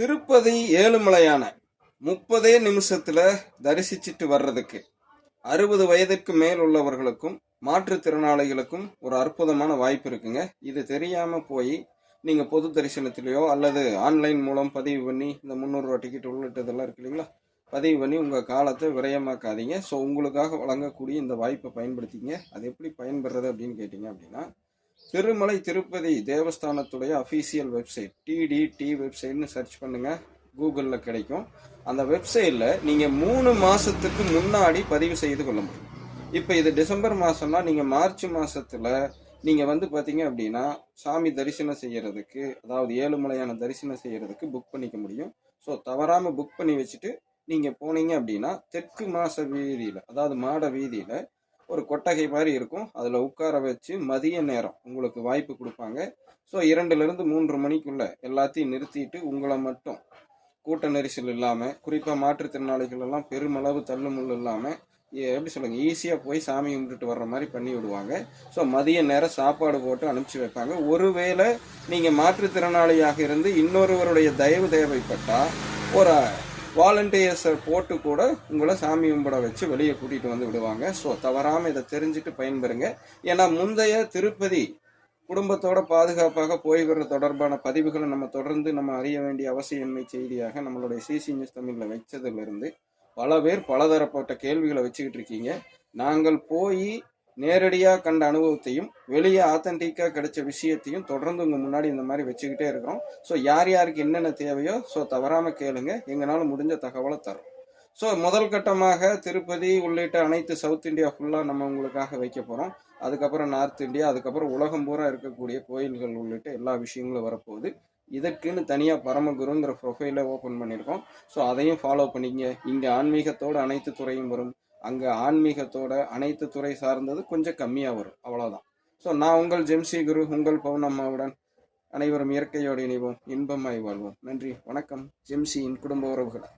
திருப்பதி ஏழுமலையான முப்பதே நிமிஷத்துல தரிசிச்சிட்டு வர்றதுக்கு அறுபது வயதுக்கு மேல் உள்ளவர்களுக்கும் மாற்றுத்திறனாளிகளுக்கும் ஒரு அற்புதமான வாய்ப்பு இருக்குங்க. இது தெரியாம போய் நீங்க பொது தரிசனத்திலேயோ அல்லது ஆன்லைன் மூலம் பதிவு பண்ணி இந்த முந்நூறுரூவா டிக்கெட் உள்ளிட்டதெல்லாம் இருக்கு இல்லைங்களா? பதிவு பண்ணி உங்கள் காலத்தை விரயமாக்காதீங்க. ஸோ உங்களுக்காக வழங்கக்கூடிய இந்த வாய்ப்பை பயன்படுத்திங்க. அது எப்படி பயன்படுறது அப்படின்னு கேட்டிங்க அப்படின்னா திருமலை திருப்பதி தேவஸ்தானத்துடைய அஃபீஷியல் வெப்சைட் டிடிடி வெப்சைட்னு சர்ச் பண்ணுங்க. கூகுளில் கிடைக்கும். அந்த வெப்சைட்டில் நீங்கள் மூணு மாதத்துக்கு முன்னாடி பதிவு செய்து கொள்ள முடியும். இப்போ இது டிசம்பர் மாதம்னா நீங்கள் மார்ச் மாதத்தில் நீங்கள் வந்து பார்த்தீங்க அப்படின்னா சாமி தரிசனம் செய்யறதுக்கு அதாவது ஏழுமலையான தரிசனம் செய்யறதுக்கு புக் பண்ணிக்க முடியும். ஸோ தவறாமல் புக் பண்ணி வச்சுட்டு நீங்கள் போனீங்க அப்படின்னா தெற்கு மாச வீதியில் அதாவது மாட வீதியில் ஒரு கொட்டகை மாதிரி இருக்கும். அதில் உட்கார வச்சு மதிய நேரம் உங்களுக்கு வாய்ப்பு கொடுப்பாங்க. ஸோ இரண்டுலேருந்து மூன்று மணிக்குள்ளே எல்லாத்தையும் நிறுத்திட்டு உங்களை மட்டும் கூட்ட நெரிசல் இல்லாமல் குறிப்பாக மாற்றுத்திறனாளிகள் எல்லாம் பெருமளவு தள்ளுமுள் இல்லாமல் எப்படி சொல்லுங்க ஈஸியாக போய் சாமி கும்பிட்டுட்டு வர்ற மாதிரி பண்ணி விடுவாங்க. ஸோ மதிய நேரம் சாப்பாடு போட்டு அனுப்பிச்சி வைப்பாங்க. ஒருவேளை நீங்கள் மாற்றுத்திறனாளியாக இருந்து இன்னொருவருடைய தயவு தேவைப்பட்டால் ஒரு வாலண்டியர்ஸை போட்டு கூட உங்களை சாமி கும்பிட வச்சு வெளியே கூட்டிகிட்டு வந்து விடுவாங்க. ஸோ தவறாமல் இதை தெரிஞ்சுட்டு பயன்பெறுங்க. ஏன்னா முந்தைய திருப்பதி குடும்பத்தோட பாதுகாப்பாக போய் வர்ற தொடர்பான பதிவுகளை நம்ம தொடர்ந்து நம்ம அறிய வேண்டிய அவசியமின்மை செய்தியாக நம்மளுடைய சிசி நியூஸ் தமிழில் வச்சதுலேருந்து பல பேர் பலதரப்பட்ட கேள்விகளை வச்சுக்கிட்டு இருக்கீங்க. நாங்கள் போய் நேரடியாக கண்ட அனுபவத்தையும் வெளியே ஆத்தன்டிக்காக கிடைச்ச விஷயத்தையும் தொடர்ந்து உங்கள் முன்னாடி இந்த மாதிரி வச்சுக்கிட்டே இருக்கிறோம். ஸோ யார் யாருக்கு என்னென்ன தேவையோ ஸோ தவறாமல் கேளுங்க. எங்களால் முடிஞ்ச தகவலை தரோம். ஸோ முதல் கட்டமாக திருப்பதி உள்ளிட்ட அனைத்து சவுத் இந்தியா ஃபுல்லாக நம்ம உங்களுக்காக வைக்க போகிறோம் அதுக்கப்புறம் நார்த் இந்தியா அதுக்கப்புறம் உலகம் பூரா இருக்கக்கூடிய கோயில்கள் உள்ளிட்ட எல்லா விஷயங்களும் வரப்போகுது. இதற்குன்னு தனியாக பரமகுருங்கிற ப்ரொஃபைலை ஓப்பன் பண்ணியிருக்கோம். ஸோ அதையும் ஃபாலோ பண்ணிங்க இங்கே ஆன்மீகத்தோடு அனைத்து துறையும் வரும். அங்கே ஆன்மீகத்தோட அனைத்து துறை சார்ந்தது கொஞ்சம் கம்மியாக வரும். அவ்வளோதான் ஸோ நான் உங்கள் ஜெம்சி குரு உங்கள் பவுனம்மாவுடன் அனைவரும் இயற்கையோடு இணைவோம். இன்பமாய் வாழ்வோம். நன்றி. வணக்கம். ஜெம்சியின் குடும்ப உறவுகளை.